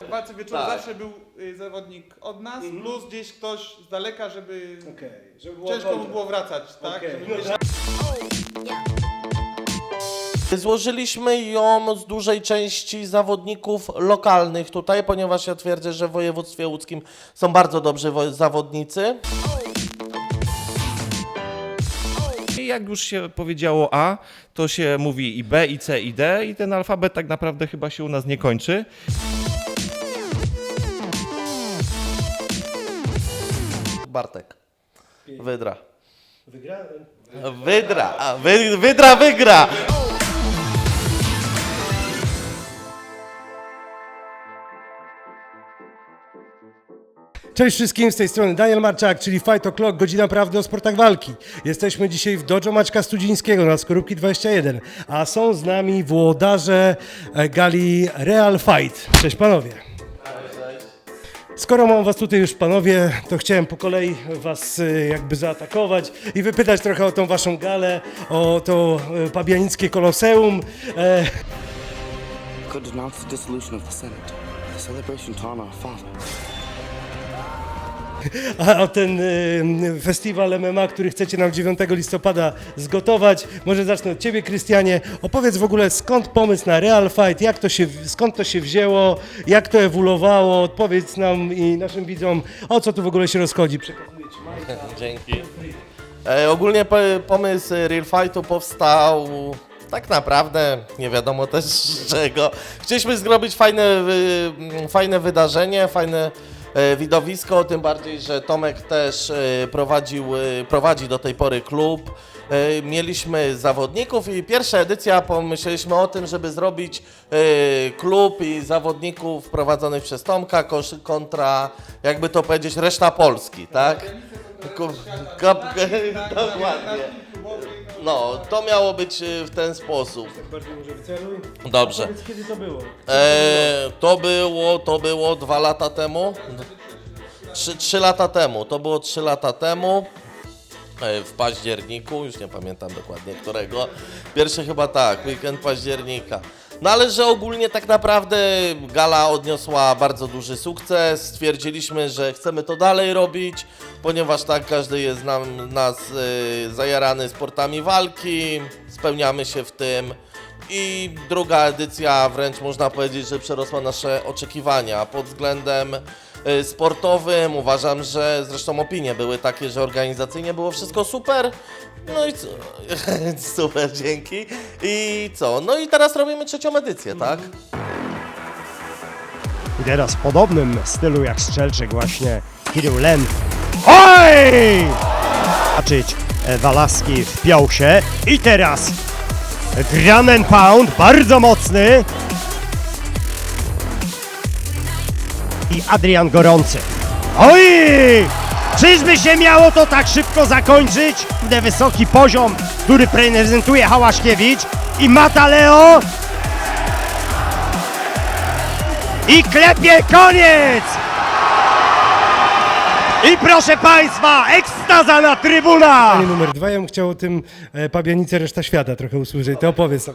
W walce wieczoru Tak. zawsze był y, zawodnik od nas, plus gdzieś ktoś z daleka, żeby Okej, żeby było ciężko mu kontra. było wracać, tak? Okej. Żeby Złożyliśmy ją z dużej części zawodników lokalnych tutaj, ponieważ ja twierdzę, że w województwie łódzkim są bardzo dobrzy wo- zawodnicy. I jak już się powiedziało A, to się mówi i B, i C, i D i ten alfabet tak naprawdę chyba się u nas nie kończy. Bartek. Wydra. Wygrałem. Wydra, a, wy, wydra wygra! Cześć wszystkim, z tej strony Daniel Marczak, czyli Fight O'Clock, godzina prawdy o sportach walki. Jesteśmy dzisiaj w Dojo Maćka Studzińskiego na Skorupki 21, a są z nami włodarze e, gali Real Fight. Cześć panowie. Skoro mam was tutaj już panowie, to chciałem po kolei was e, jakby zaatakować i wypytać trochę o tą waszą galę, o to e, pabianickie koloseum. E, could denounce the dissolution of the Senate, the celebration to honor our father. A ten y, festiwal MMA, który chcecie nam 9 listopada zgotować, może zacznę od Ciebie, Krystianie. Opowiedz w ogóle skąd pomysł na Real Fight, jak to się, skąd to się wzięło, jak to ewoluowało. Odpowiedz nam i naszym widzom, o co tu w ogóle się rozchodzi. Dzięki. E, ogólnie po, pomysł Real Fightu powstał tak naprawdę, nie wiadomo też czego. Chcieliśmy zrobić fajne, fajne wydarzenie, fajne widowisko, tym bardziej, że Tomek też e, prowadził, e, prowadzi do tej pory klub. E, Mieliśmy zawodników i pierwsza edycja pomyśleliśmy o tym, żeby zrobić e, klub i zawodników prowadzonych przez Tomka kontra, jakby to powiedzieć, reszta Polski, tak? Dokładnie. No, to miało być e, w ten sposób. Bardziej może wyceluj. Dobrze. Powiedz, kiedy to było? E, to było, to było dwa lata temu. Trzy, trzy lata temu. To było trzy lata temu. e, W październiku, już nie pamiętam dokładnie którego. Pierwszy chyba tak, weekend października. No ale że ogólnie tak naprawdę gala odniosła bardzo duży sukces. Stwierdziliśmy, że chcemy to dalej robić, ponieważ tak każdy jest nam, nas e, zajarany sportami walki, spełniamy się w tym. I druga edycja wręcz można powiedzieć, że przerosła nasze oczekiwania pod względem sportowym. Uważam, że zresztą opinie były takie, że organizacyjnie było wszystko super. No i co? super, dzięki. I co? No i teraz robimy trzecią edycję, tak? I teraz w podobnym stylu jak Strzelczyk właśnie Kirill Len. Oj! Zobaczyć, e, Walaski wpiął się i teraz and Pound, bardzo mocny. Adrian Gorący. Oj! Czyżby się miało to tak szybko zakończyć? Kurde, wysoki poziom, który prezentuje Hałaszkiewicz i Mataleo i klepie koniec! I proszę Państwa, ekstaza na trybunach! Pytanie numer dwa, ja bym chciał o tym e, pabianice reszta świata trochę usłyszeć. To opowiedz.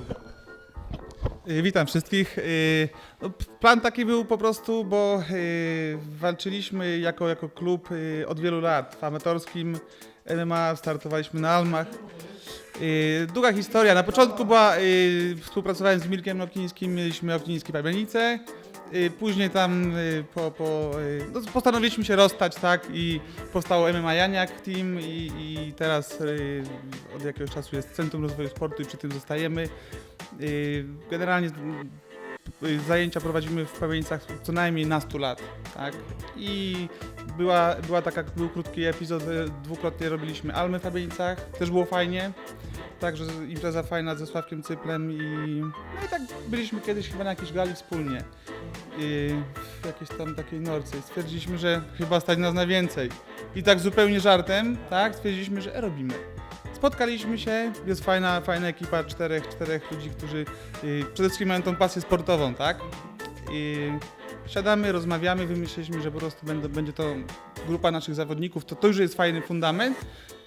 Y, Witam wszystkich. Y, no, Plan taki był po prostu, bo y, walczyliśmy jako, jako klub od wielu lat w amatorskim MMA, startowaliśmy na Almach. Długa historia. Na początku była, współpracowałem z Mirkiem Oknińskim, mieliśmy Oknińskie Pabianice. Y, Później tam y, po, po, y, no, postanowiliśmy się rozstać, tak, i powstało MMA Janiak Team i, i teraz od jakiegoś czasu jest Centrum Rozwoju Sportu i przy tym zostajemy. Generalnie zajęcia prowadzimy w Pawienicach co najmniej na 100 lat, tak? I była, była taka, był krótki epizod, y, dwukrotnie robiliśmy Almy w Pawienicach, też było fajnie. Także impreza fajna ze Sławkiem Cyplem i no i tak byliśmy kiedyś chyba na jakiejś gali wspólnie. Y, w jakiejś tam takiej norce i stwierdziliśmy, że chyba stać nas na więcej. I tak zupełnie żartem, tak, stwierdziliśmy, że e, robimy. Spotkaliśmy się, jest fajna, fajna ekipa czterech, czterech ludzi, którzy y, przede wszystkim mają tą pasję sportową, tak? I siadamy, rozmawiamy, wymyśliliśmy, że po prostu będą, będzie to grupa naszych zawodników, to, to już jest fajny fundament.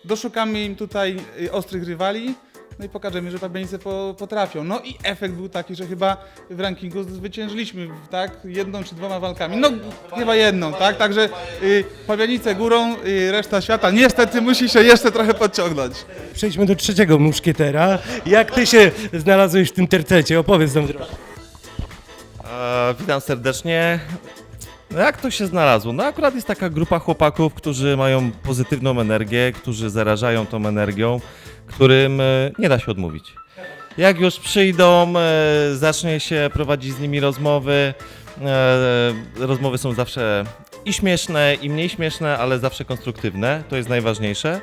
Doszukamy im tutaj y, ostrych rywali, no i pokażemy, że Pabianice po, potrafią. No i efekt był taki, że chyba w rankingu zwyciężyliśmy, tak? Jedną czy dwoma walkami. No chyba jedną, tak? Także y, Pabianice górą, y, reszta świata niestety musi się jeszcze trochę podciągnąć. Przejdźmy do trzeciego muszkietera. Jak ty się znalazłeś w tym tercecie? Opowiedz nam trochę. E, witam serdecznie. No jak to się znalazło? No akurat jest taka grupa chłopaków, którzy mają pozytywną energię, którzy zarażają tą energią, którym e, nie da się odmówić. Jak już przyjdą, e, zacznie się prowadzić z nimi rozmowy. E, rozmowy są zawsze i śmieszne, i mniej śmieszne, ale zawsze konstruktywne. To jest najważniejsze.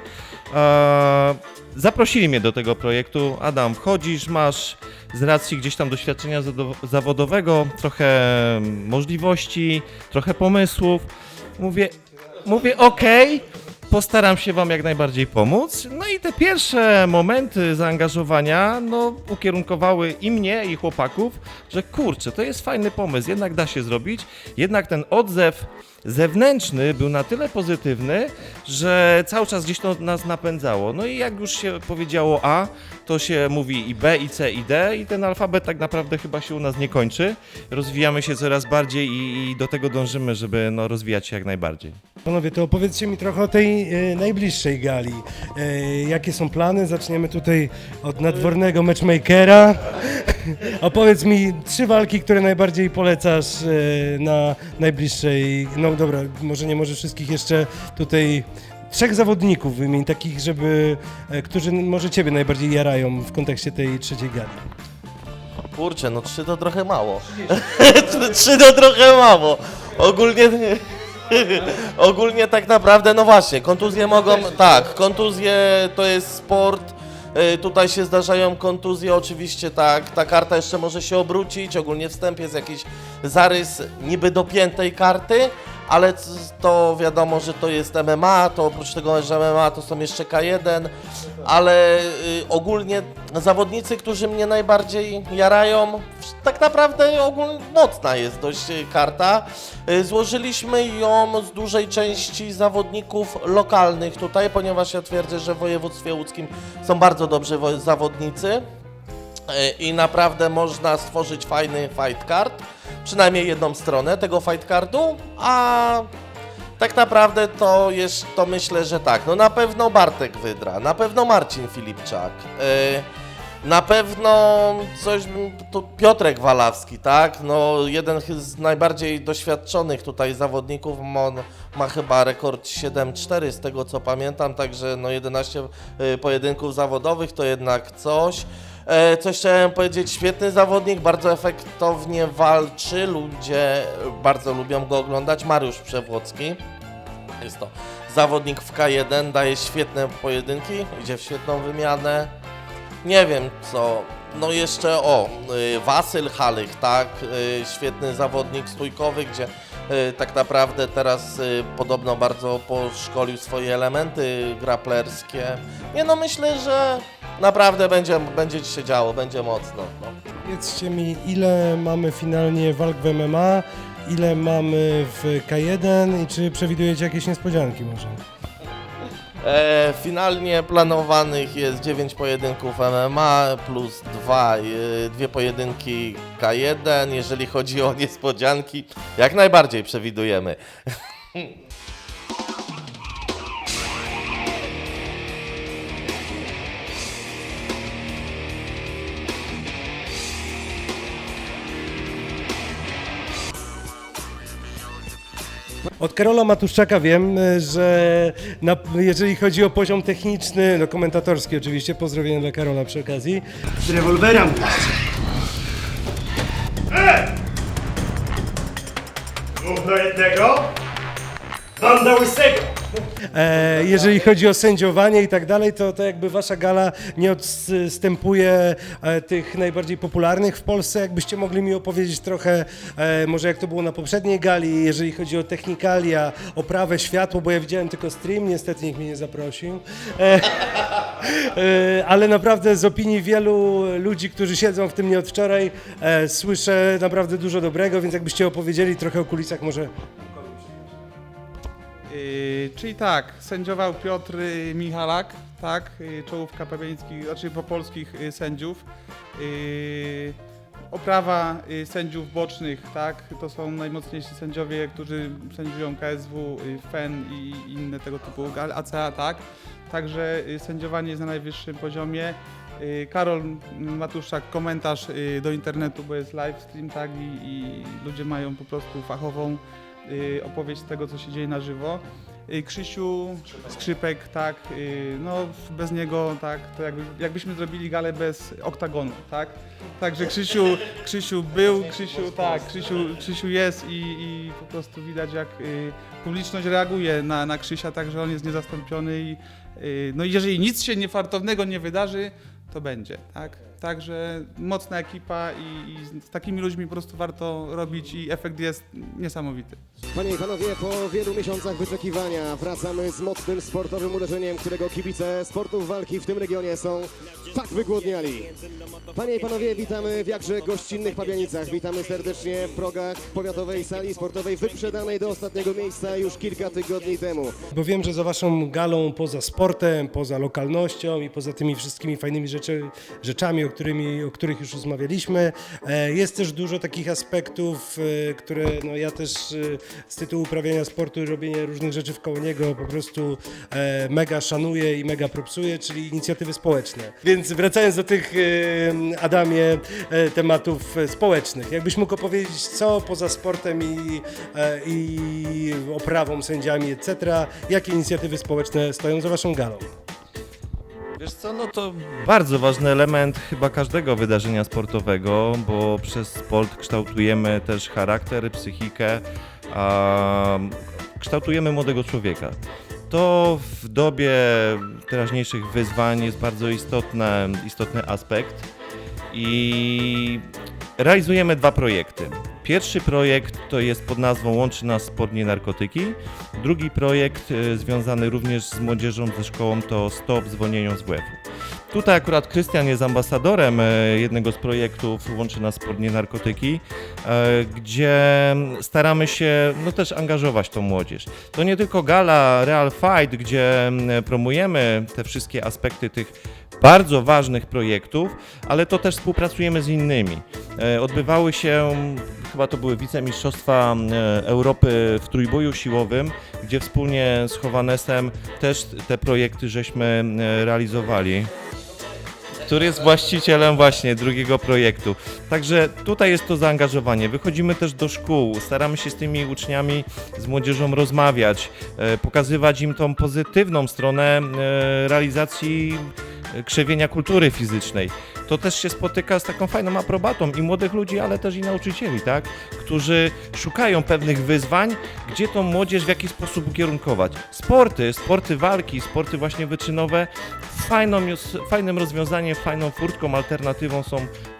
Zaprosili mnie do tego projektu. Adam, wchodzisz, masz z racji gdzieś tam doświadczenia zawodowego trochę możliwości, trochę pomysłów. Mówię, mówię okej, postaram się Wam jak najbardziej pomóc. No i te pierwsze momenty zaangażowania, no, ukierunkowały i mnie, i chłopaków, że kurczę, to jest fajny pomysł, jednak da się zrobić. Jednak ten odzew zewnętrzny był na tyle pozytywny, że cały czas gdzieś to nas napędzało. No i jak już się powiedziało A, to się mówi i B, i C, i D, i ten alfabet tak naprawdę chyba się u nas nie kończy. Rozwijamy się coraz bardziej i, i do tego dążymy, żeby no, rozwijać się jak najbardziej. Panowie, to opowiedzcie mi trochę o tej e, najbliższej gali. E, jakie są plany? Zaczniemy tutaj od nadwornego matchmakera. Opowiedz mi trzy walki, które najbardziej polecasz e, na najbliższej. No dobra, może nie może wszystkich jeszcze tutaj. Trzech zawodników wymień, takich, żeby, e, którzy może ciebie najbardziej jarają w kontekście tej trzeciej gali. Kurczę, no trzy to trochę mało. trzy to trochę mało. Ogólnie... Ogólnie tak naprawdę, no właśnie, kontuzje mogą... Tak, kontuzje to jest sport. Y, Tutaj się zdarzają kontuzje, oczywiście tak, ta karta jeszcze może się obrócić, ogólnie wstęp jest jakiś zarys niby dopiętej karty, ale to wiadomo, że to jest MMA, to oprócz tego, że MMA to są jeszcze K1, ale y, ogólnie zawodnicy, którzy mnie najbardziej jarają, tak naprawdę ogólnie mocna jest dość y, karta. Y, Złożyliśmy ją z dużej części zawodników lokalnych tutaj, ponieważ ja twierdzę, że w województwie łódzkim są bardzo dobrzy wo- zawodnicy i naprawdę można stworzyć fajny fight card, przynajmniej jedną stronę tego fight cardu, a tak naprawdę to jest, to myślę, że tak. No na pewno Bartek Wydra, na pewno Marcin Filipczak, yy, na pewno coś, Piotrek Walawski, tak? No jeden z najbardziej doświadczonych tutaj zawodników, on ma chyba rekord 7-4 z tego co pamiętam, także no 11 y, pojedynków zawodowych to jednak coś. E, Coś chciałem powiedzieć, świetny zawodnik, bardzo efektownie walczy, ludzie bardzo lubią go oglądać. Mariusz Przewłocki, jest to zawodnik w K1, daje świetne pojedynki, idzie w świetną wymianę. Nie wiem co, no jeszcze o, y, Wasyl Halich, tak, y, świetny zawodnik stójkowy, gdzie tak naprawdę teraz y, podobno bardzo poszkolił swoje elementy graplerskie. Nie no, myślę, że naprawdę będzie, będzie się działo, będzie mocno. No. Powiedzcie mi, ile mamy finalnie walk w MMA, ile mamy w K1 i czy przewidujecie jakieś niespodzianki może? E, finalnie planowanych jest 9 pojedynków MMA plus 2, e, dwie pojedynki K1. Jeżeli chodzi o niespodzianki, jak najbardziej przewidujemy. Od Karola Matuszczaka wiem, e, że na, jeżeli chodzi o poziom techniczny, no komentatorski oczywiście, pozdrowienia dla Karola przy okazji. Z rewolwera Dwóch do jednego. Banda łysego. E, jeżeli chodzi o sędziowanie i tak dalej, to, to jakby wasza gala nie odstępuje e, tych najbardziej popularnych w Polsce. Jakbyście mogli mi opowiedzieć trochę, e, może jak to było na poprzedniej gali, jeżeli chodzi o technikalia, oprawę, światło, bo ja widziałem tylko stream, niestety nikt mnie nie zaprosił. E, e, ale naprawdę z opinii wielu ludzi, którzy siedzą w tym nie od wczoraj, e, słyszę naprawdę dużo dobrego, więc jakbyście opowiedzieli trochę o kulisach może Yy, czyli tak, sędziował Piotr y, Michalak, tak, y, czołówka pabiańskich, znaczy po polskich y, sędziów. Y, Oprawa sędziów bocznych, tak, to są najmocniejsi sędziowie, którzy sędziują KSW, FEN i inne tego typu, ACA, tak. Także sędziowanie jest na najwyższym poziomie. Karol Matuszczak, komentarz do internetu, bo jest live stream, tak, i, i ludzie mają po prostu fachową y, opowieść tego, co się dzieje na żywo. Y, Krzysiu, Skrzypek, tak, y, no bez niego, tak, to jakby, jakbyśmy zrobili galę bez oktagonu, tak. Także Krzysiu, Krzysiu był, Krzysiu, tak, Krzysiu, Krzysiu jest i, i po prostu widać jak publiczność reaguje na, na Krzysia, także on jest niezastąpiony i no jeżeli nic się niefartownego nie wydarzy, to będzie, tak. Także mocna ekipa i, i z takimi ludźmi po prostu warto robić i efekt jest niesamowity. Panie i panowie, po wielu miesiącach wyczekiwania wracamy z mocnym sportowym uderzeniem, którego kibice sportów walki w tym regionie są tak wygłodniali. Panie i panowie, witamy w jakże gościnnych Pabianicach. Witamy serdecznie w progach powiatowej sali sportowej wyprzedanej do ostatniego miejsca już kilka tygodni temu. Bo wiem, że za waszą galą poza sportem, poza lokalnością i poza tymi wszystkimi fajnymi rzeczy, rzeczami, o, którymi, o których już rozmawialiśmy, e, jest też dużo takich aspektów, e, które no, ja też e, z tytułu uprawiania sportu i robienia różnych rzeczy wkoło niego po prostu mega szanuję i mega propsuję, czyli inicjatywy społeczne. Więc wracając do tych, Adamie, tematów społecznych, jakbyś mógł opowiedzieć, co poza sportem i, i oprawą, sędziami, etc., jakie inicjatywy społeczne stoją za waszą galą? Wiesz co, no to bardzo ważny element chyba każdego wydarzenia sportowego, bo przez sport kształtujemy też charakter, psychikę, a kształtujemy młodego człowieka. To w dobie teraźniejszych wyzwań jest bardzo istotne, istotny aspekt i realizujemy dwa projekty. Pierwszy projekt to jest pod nazwą Łączy nas sport nie narkotyki. Drugi projekt y, związany również z młodzieżą ze szkołą to Stop zwolnieniom z WF-u. Tutaj akurat Krystian jest ambasadorem e, jednego z projektów Łączy nas sport nie narkotyki, e, gdzie staramy się no, też angażować tą młodzież. To nie tylko gala Real Fight, gdzie promujemy te wszystkie aspekty tych bardzo ważnych projektów, ale to też współpracujemy z innymi. E, Odbywały się, chyba to były wicemistrzostwa Europy w trójboju siłowym, gdzie wspólnie z Chowanesem też te projekty żeśmy realizowali który jest właścicielem właśnie drugiego projektu. Także tutaj jest to zaangażowanie. Wychodzimy też do szkół, staramy się z tymi uczniami, z młodzieżą rozmawiać, e, pokazywać im tą pozytywną stronę e, realizacji krzewienia kultury fizycznej. To też się spotyka z taką fajną aprobatą i młodych ludzi, ale też i nauczycieli, tak? którzy szukają pewnych wyzwań, gdzie tą młodzież w jaki sposób ukierunkować. Sporty, sporty walki, sporty właśnie wyczynowe fajną, fajnym rozwiązaniem, fajną furtką, alternatywą są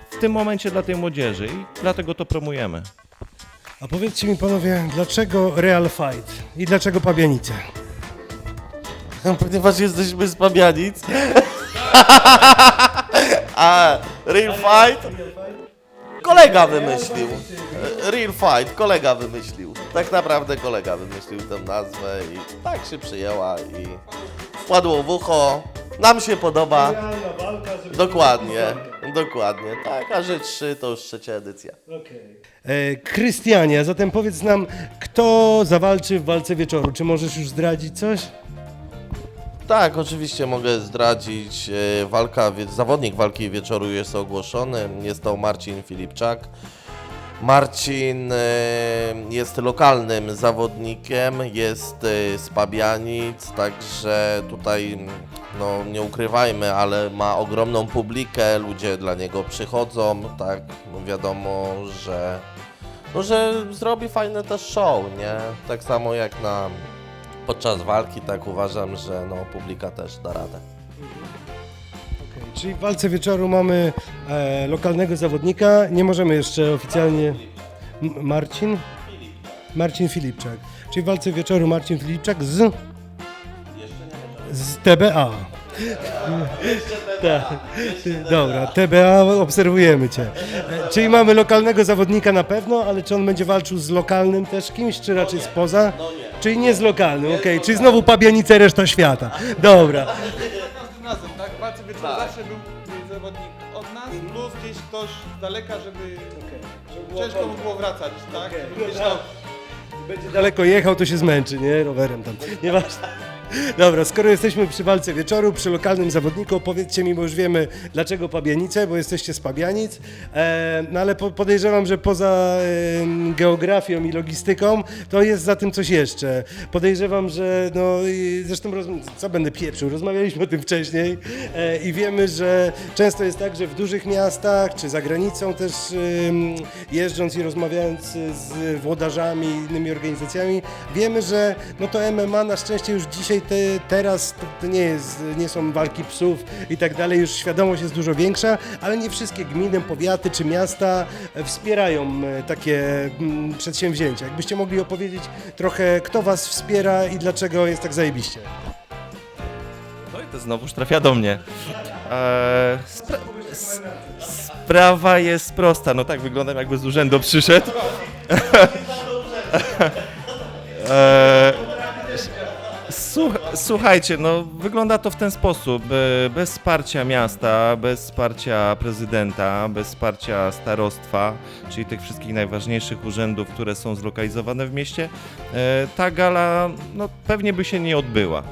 w tym momencie dla tej młodzieży i dlatego to promujemy. A powiedzcie mi panowie, dlaczego Real Fight i dlaczego Pabianice? Ponieważ jesteśmy z Pabianic. A Real Fight kolega wymyślił. Real Fight kolega wymyślił. Tak naprawdę kolega wymyślił tę nazwę i tak się przyjęła i wpadło w ucho. Nam się podoba. Dokładnie, dokładnie. Tak, a że trzy to już trzecia edycja. E, Krystianie, zatem powiedz nam, kto zawalczy w walce wieczoru? Czy możesz już zdradzić coś? Tak, oczywiście mogę zdradzić. e, Walka, zawodnik walki wieczoru jest ogłoszony. Jest to Marcin Filipczak. Marcin e, jest lokalnym zawodnikiem, jest e, z Pabianic, także tutaj no, nie ukrywajmy, ale ma ogromną publikę, ludzie dla niego przychodzą, tak, no wiadomo, że no, że zrobi fajne też show, nie? Tak samo jak na podczas walki, tak uważam, że no, publika też da radę. Okej, Czyli w walce wieczoru mamy e, lokalnego zawodnika. Nie możemy jeszcze oficjalnie. Marcin? Marcin Filipczak. Czyli w walce wieczoru Marcin Filipczak z. Z TBA. Tak. Dobra, TBA obserwujemy cię. Czyli mamy lokalnego zawodnika na pewno, ale czy on będzie walczył z lokalnym też kimś, czy raczej spoza? Czyli nie z lokalnym, okej. Czyli znowu Pabianice, reszta świata. Dobra. y, zawodnik od nas, plus gdzieś ktoś z daleka, żeby ciężko mu było wracać, tak? Żeby gdzieś tam Będzie daleko jechał, to się zmęczy, nie? Rowerem tam. Nieważne. Dobra, skoro jesteśmy przy walce wieczoru, przy lokalnym zawodniku, powiedzcie mi, bo już wiemy dlaczego Pabianice, bo jesteście z Pabianic, e, no ale po, podejrzewam, że poza e, geografią i logistyką, to jest za tym coś jeszcze. Podejrzewam, że no i zresztą, roz, co będę pieprzył, rozmawialiśmy o tym wcześniej e, i wiemy, że często jest tak, że w dużych miastach, czy za granicą też ym, jeżdżąc i rozmawiając z włodarzami i innymi organizacjami, wiemy, że no to MMA na szczęście już dzisiaj, te, teraz to, nie, jest, nie są walki psów i tak dalej, już świadomość jest dużo większa, ale nie wszystkie gminy, powiaty czy miasta wspierają e, takie mm, przedsięwzięcia. Jakbyście mogli opowiedzieć trochę, kto Was wspiera i dlaczego jest tak zajebiście. No i to znowuż trafia do mnie. Eee, spra- sprawa jest prosta. No tak, wyglądam jakby z urzędu przyszedł. eee, słuch- słuchajcie, no wygląda to w ten sposób. E, Bez wsparcia miasta, bez wsparcia prezydenta, bez wsparcia starostwa, czyli tych wszystkich najważniejszych urzędów, które są zlokalizowane w mieście, e, ta gala no, pewnie by się nie odbyła.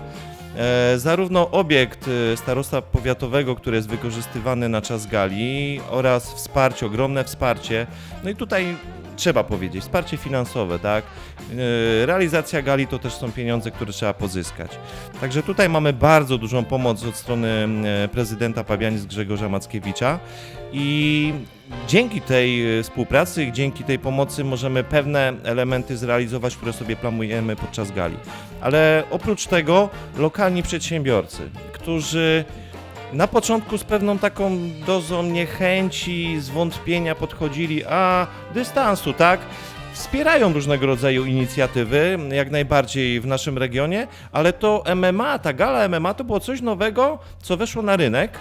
E, zarówno obiekt starostwa powiatowego, który jest wykorzystywany na czas gali oraz wsparcie, ogromne wsparcie, no i tutaj trzeba powiedzieć, wsparcie finansowe, tak? E, realizacja gali to też są pieniądze, które trzeba pozyskać. Także tutaj mamy bardzo dużą pomoc od strony e, prezydenta Pabianic Grzegorza Mackiewicza i dzięki tej e, współpracy, dzięki tej pomocy możemy pewne elementy zrealizować, które sobie planujemy podczas gali. Ale oprócz tego lokalni przedsiębiorcy, którzy na początku z pewną taką dozą niechęci, zwątpienia podchodzili, a dystansu, tak? Wspierają różnego rodzaju inicjatywy, jak najbardziej w naszym regionie, ale to MMA, ta gala MMA to było coś nowego, co weszło na rynek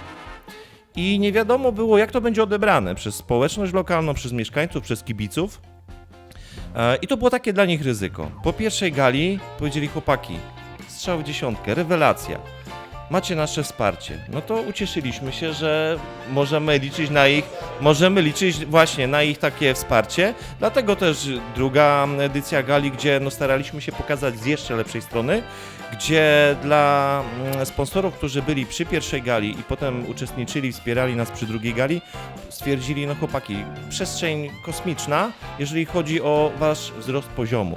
i nie wiadomo było, jak to będzie odebrane przez społeczność lokalną, przez mieszkańców, przez kibiców. E, I to było takie dla nich ryzyko. Po pierwszej gali powiedzieli chłopaki, strzał w dziesiątkę, rewelacja. Macie nasze wsparcie. No to ucieszyliśmy się, że możemy liczyć na ich, możemy liczyć właśnie na ich takie wsparcie. Dlatego też druga edycja gali, gdzie no staraliśmy się pokazać z jeszcze lepszej strony, gdzie dla mm, sponsorów, którzy byli przy pierwszej gali i potem uczestniczyli, wspierali nas przy drugiej gali, stwierdzili, no chłopaki, przestrzeń kosmiczna, jeżeli chodzi o wasz wzrost poziomu.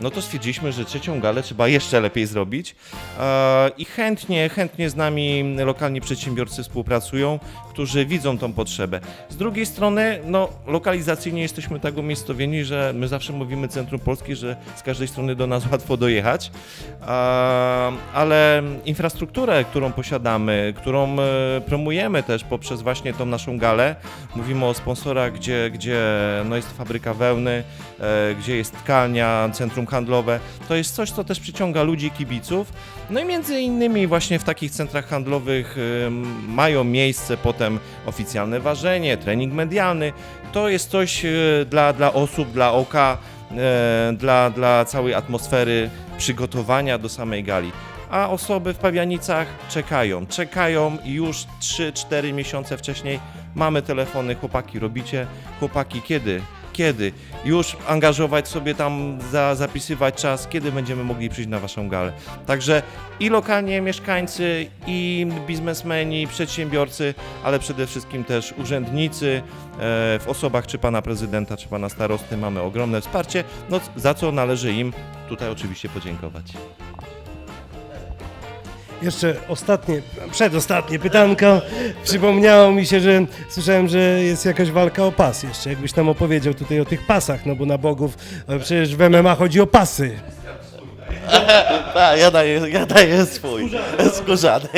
No to stwierdziliśmy, że trzecią galę trzeba jeszcze lepiej zrobić. E, i chętnie, chętnie z nami lokalni przedsiębiorcy współpracują, którzy widzą tą potrzebę. Z drugiej strony, no lokalizacyjnie jesteśmy tak umiejscowieni, że my zawsze mówimy Centrum Polski, że z każdej strony do nas łatwo dojechać, e, ale infrastrukturę, którą posiadamy, którą e, promujemy też poprzez właśnie tą naszą galę, mówimy o sponsorach, gdzie, gdzie no jest fabryka wełny, e, gdzie jest tkalnia, centrum handlowe. To jest coś, co też przyciąga ludzi, kibiców. No i między innymi właśnie w takich centrach handlowych ym, mają miejsce potem oficjalne ważenie, trening medialny. To jest coś e, dla, dla osób, dla oka, e, dla, dla całej atmosfery przygotowania do samej gali. A osoby w Pawianicach czekają, czekają już 3-4 miesiące wcześniej mamy telefony, chłopaki robicie, chłopaki kiedy? Kiedy? Już angażować sobie tam, za, zapisywać czas, kiedy będziemy mogli przyjść na waszą galę. Także i lokalnie mieszkańcy, i biznesmeni, przedsiębiorcy, ale przede wszystkim też urzędnicy e, w osobach czy pana prezydenta, czy pana starosty mamy ogromne wsparcie, no, za co należy im tutaj oczywiście podziękować. Jeszcze ostatnie, przedostatnie pytanko. Przypomniało mi się, że słyszałem, że jest jakaś walka o pas jeszcze. Jakbyś tam opowiedział tutaj o tych pasach, no bo na bogów przecież w MMA chodzi o pasy. Tak, ja daję, ja daję swój. Skórzany.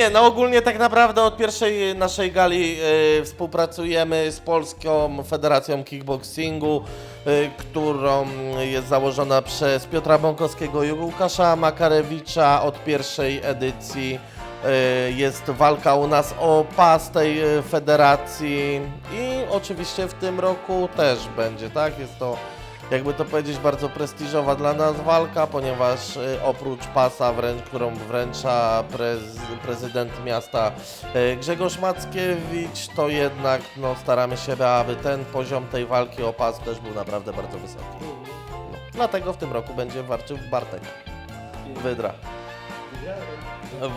Nie, no ogólnie tak naprawdę od pierwszej naszej gali e, współpracujemy z Polską Federacją Kickboxingu, e, którą jest założona przez Piotra Bąkowskiego i Łukasza Makarewicza od pierwszej edycji. E, Jest walka u nas o pas tej e, federacji i oczywiście w tym roku też będzie, tak? Jest to jakby to powiedzieć, bardzo prestiżowa dla nas walka, ponieważ y, oprócz pasa, wręcz, którą wręcza prez, prezydent miasta y, Grzegorz Mackiewicz, to jednak no, staramy się, aby ten poziom tej walki o pas też był naprawdę bardzo wysoki. No, dlatego w tym roku będzie walczył Bartek. Wydra.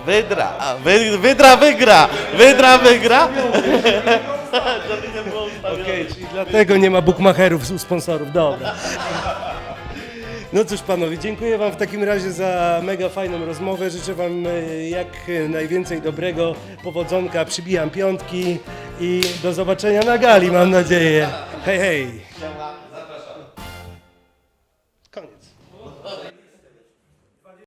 Wydra, a, wy, Wydra wygra! Wydra wygra! Okej, czyli dlatego nie ma bookmacherów u sponsorów, dobra. No cóż panowie, dziękuję wam w takim razie za mega fajną rozmowę. Życzę wam e, jak najwięcej dobrego, powodzonka, przybijam piątki i do zobaczenia na gali mam nadzieję. Hej, hej.